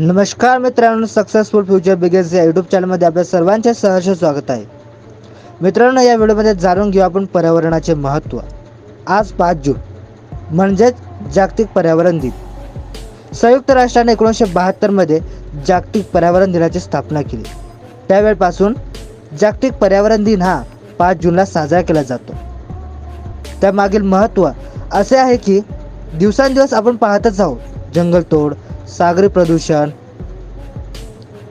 नमस्कार मित्रांनो successful future बिगेस या यूट्यूब चॅनलमध्ये आपल्या सर्वांचे सहर्ष स्वागत आहे. मित्रांनो या व्हिडिओमध्ये जाणून घेऊ आपण पर्यावरणाचे महत्त्व. आज पाच जून. म्हणजेच जागतिक पर्यावरण दिन. संयुक्त राष्ट्राने एकोणीसशे बहात्तरमध्ये जागतिक पर्यावरण दिनाची स्थापना केली. त्यावेळपासून जागतिक पर्यावरण दिन हा पाच जूनला साजरा केला जातो. त्यामागील महत्त्व असे आहे की दिवसांदिवस आपण पाहतच आहोत. जंगलतोड सागरी प्रदूषण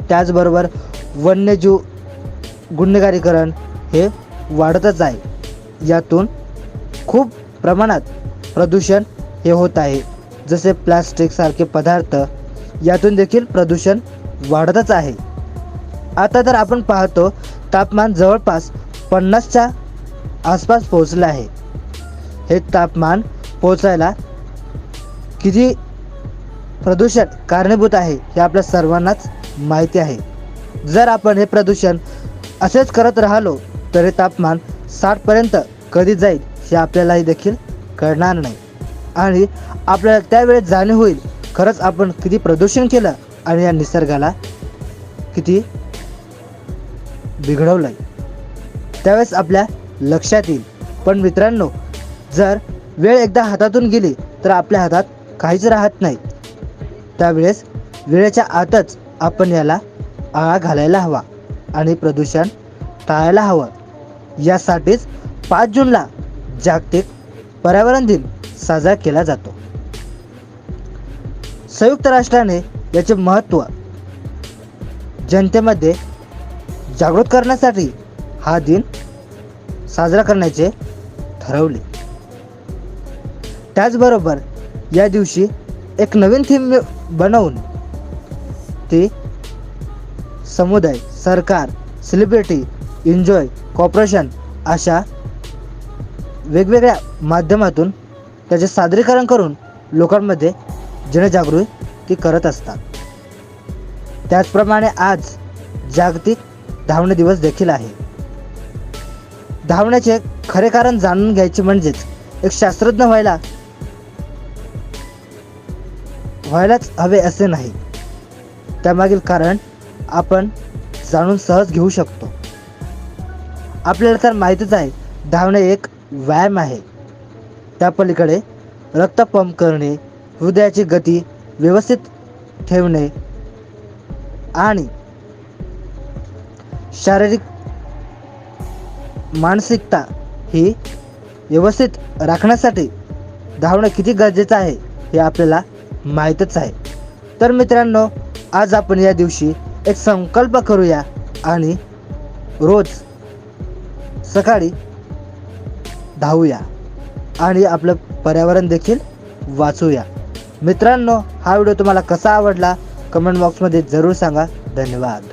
त्याचबरोबर वन्यजीव गुन्हेगारीकरण हे वाढतच आहे. यातून खूप प्रमाणात प्रदूषण हे होत आहे. जसे प्लास्टिकसारखे पदार्थ यातून देखील प्रदूषण वाढतच आहे. आता तर आपण पाहतो तापमान जवळपास पन्नासच्या आसपास पोहोचलं आहे. हे तापमान पोचायला किती प्रदूषण कारणीभूत आहे हे आपल्या सर्वांनाच माहिती आहे. जर आपण हे प्रदूषण असेच करत राहिलो तर हे तापमान साठपर्यंत कधी जाईल हे आपल्यालाही देखील कळणार नाही. आणि आपल्याला त्यावेळेस जाणीव होईल खरंच आपण किती प्रदूषण केलं आणि या निसर्गाला किती बिघडवलं त्यावेळेस आपल्या लक्षात येईल. पण मित्रांनो जर वेळ एकदा हातातून गेली तर आपल्या हातात काहीच राहत नाही. त्यावेळेस वेळेच्या आतच आपण याला आळा घालायला हवा आणि प्रदूषण टाळायला हवं. यासाठीच पाच जूनला जागतिक पर्यावरण दिन साजरा केला जातो. संयुक्त राष्ट्राने याचे महत्त्व जनतेमध्ये जागृत करण्यासाठी हा दिन साजरा करण्याचे ठरवले. त्याचबरोबर या दिवशी एक नवीन थीम बनवून ती समुदाय सरकार सेलिब्रिटी एन्जॉय कॉपरेशन अशा वेगवेगळ्या माध्यमातून त्याचे सादरीकरण करून लोकांमध्ये जनजागृती करत असतात. त्याचप्रमाणे आज जागतिक धावणे दिवस देखील आहे. धावण्याचे खरे कारण जाणून घ्यायचे म्हणजेच एक शास्त्रज्ञ व्हायला व्हायलाच हवे असे नाही. त्यामागील कारण आपण जाणून सहज घेऊ शकतो. आपल्याला तर माहीतच आहे धावणे एक व्यायाम आहे. त्या पलीकडे रक्त पंप करणे हृदयाची गती व्यवस्थित ठेवणे आणि शारीरिक मानसिकता ही व्यवस्थित राखण्यासाठी धावणं किती गरजेचं आहे हे आपल्याला माहीतच आहे. तर मित्रांनो आज आपण या दिवशी एक संकल्प करूया आणि रोज सकाळी धावूया आणि आपलं पर्यावरण देखील वाचूया. मित्रांनो हा व्हिडिओ तुम्हाला कसा आवडला कमेंट बॉक्समध्ये जरूर सांगा. धन्यवाद.